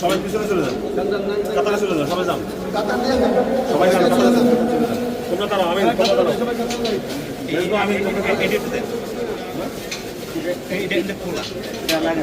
সবাই পিছনে চলে যান চলে যান সবাই যান সবাই যান কাতারে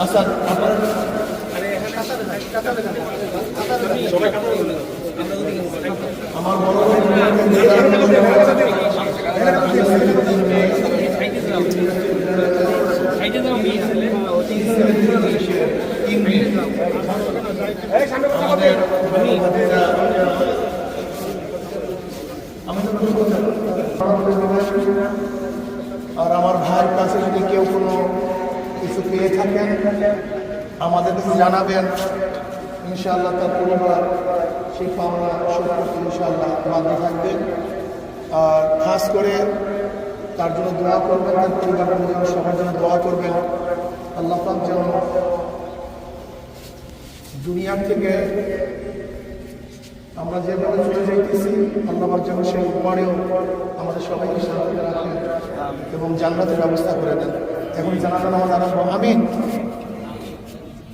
আসাদ আপনার আমার আর আমার ভাইয়ের কাছে যদি কেউ কোনো কিছু পেয়ে থাকেন আমাদের জানাবেন। ইনশাআল্লাহ তার পরিবার সেই পাওনা করতে ইনশাআল্লাহ বাধ্য থাকবে। আর খাস করে তার জন্য দোয়া করবেন, তার পরিবার পরিজন সবার জন্য দোয়া করবেন। আল্লাহ পাক যেন দুনিয়ার থেকে আমরা যেভাবে চলে যাইতেছি আল্লাহর জন্য সেই উপরেও আমাদের সবাইকে শান্তিতে রাখেন এবং জান্নাতের ব্যবস্থা করে দেন। এখন আমিন নামাজ আমিন।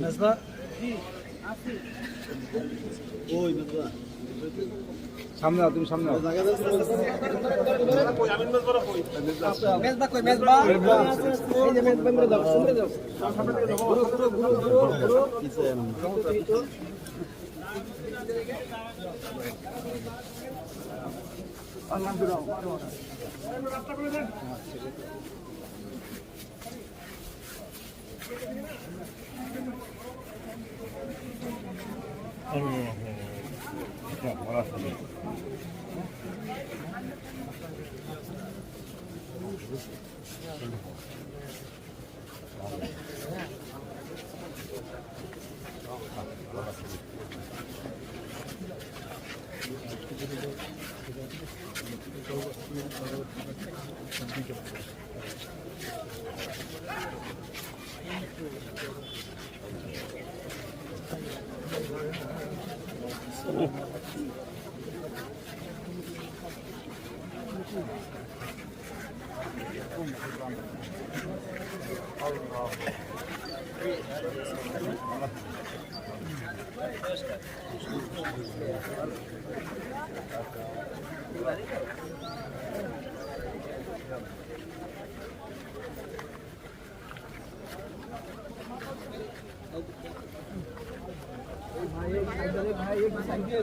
Nazba? Oy, Nazba. সামনে আও, তুমি সামনে আও। মেজবা কই মেজবা এই যে মেজবা মেরে দাও শুনে দাও ঘুরো ঘুরো ঘুরো ঘুরো 오. ঘুরো সামনে দিয়ে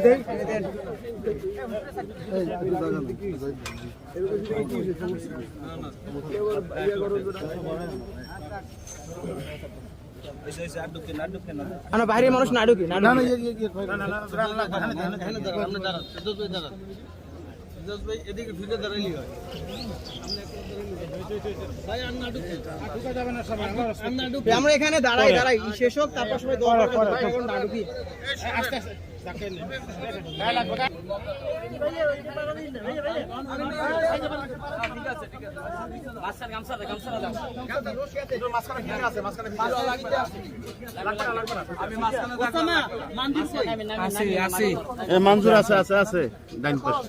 দেয় আনা বাইরে মানুষ না ঢুকি না ঢুকি আমরা এখানে দাঁড়াই দাঁড়াই শেষ হোক তারপর সবাই না ঢুকি মঞ্জুর আছে আছে আছে। ডাইন পাশে।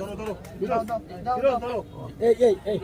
ধরো ধরো ফিরোজ ফিরোজ ধরো এই এই এই